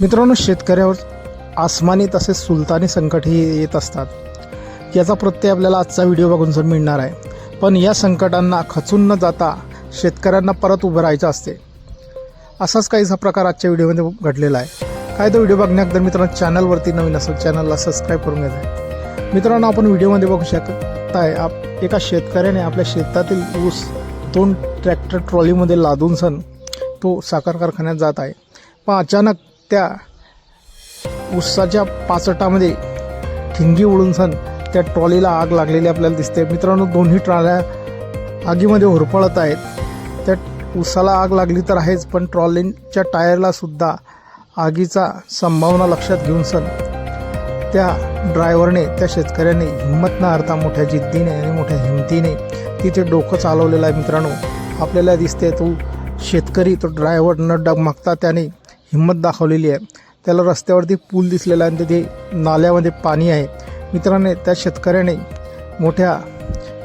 मित्रांनो शेतकऱ्यावर आसमानी तसेच सुलतानी संकटही येत असतात. याचा प्रत्यय आपल्याला आजचा व्हिडिओ बघून जर मिळणार आहे. पण या संकटांना खचून न जाता शेतकऱ्यांना परत उभं राहायचं असते. असाच काहीसा प्रकार आजच्या व्हिडिओमध्ये घडलेला आहे. काय तो व्हिडिओ बघण्याअगोदर मित्रांनो चॅनलवरती नवीन असेल चॅनलला सबस्क्राईब करून घ्यायचं आहे मित्रांनो आपण व्हिडिओमध्ये बघू शकत आहे आप एका शेतकऱ्याने आपल्या शेतातील ऊस दोन ट्रॅक्टर ट्रॉलीमध्ये लादून सण तो साखर कारखान्यात जात आहे. पण अचानक त्या उसाच्या पाचटामध्ये ठिंगी उडून सण त्या ट्रॉलीला आग लागलेली आपल्याला दिसते. मित्रांनो दोन्ही ट्रॉल्या आगीमध्ये होरपळत आहेत. त्या उसाला आग लागली तर आहेच पण ट्रॉलींच्या टायरला सुद्धा आगीचा संभावना लक्षात घेऊन सण त्या ड्रायव्हरने त्या शेतकऱ्याने हिंमत न हरता मोठ्या जिद्दीने आणि मोठ्या हिमतीने तिथे डोकं चालवलेलं आहे मित्रांनो. आपल्याला दिसते तो शेतकरी तो ड्रायव्हर न डगमगता त्याने हिंमत दाखवलेली आहे. त्याला रस्त्यावरती पूल दिसलेला आहे आणि तिथे नाल्यामध्ये पाणी आहे. मित्रांनो त्या शेतकऱ्याने मोठ्या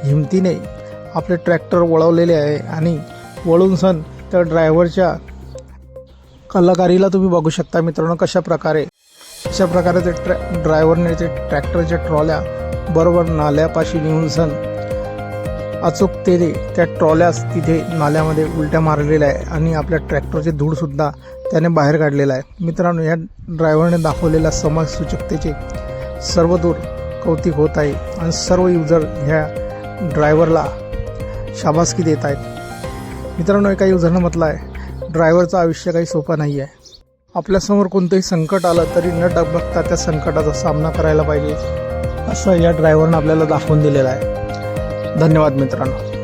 हिमतीने आपले ट्रॅक्टर वळवलेले आहे आणि वळून सण त्या ड्रायव्हरच्या कलाकारीला तुम्ही बघू शकता. मित्रांनो कशा प्रकारे अशा प्रकारे ते ट्रॅ ड्रायव्हरने ते ट्रॅक्टरच्या ट्रॉल्या बरोबर नाल्यापाशी नेऊन सण अचूकतेने त्या ट्रॉल्यास तिथे नाल्यामध्ये उलट्या मारलेल्या आहे आणि आपल्या ट्रॅक्टरचे धूळसुद्धा त्याने बाहेर काढलेला आहे. मित्रांनो या ड्रायव्हरने दाखवलेल्या समाजसूचकतेचे सर्वदूर कौतिक होत आहे आणि सर्व युजर ह्या ड्रायव्हरला शाबासकी देत आहेत. मित्रांनो एका युजरनं म्हटलं आहे ड्रायव्हरचं आयुष्य काही सोपं नाही आहे. आपल्यासमोर कोणतंही संकट आलं तरी न डगबगता त्या संकटाचा सामना करायला पाहिजे. असं या ड्रायव्हरनं आपल्याला दाखवून दिलेलं आहे. धन्यवाद मित्रांनो.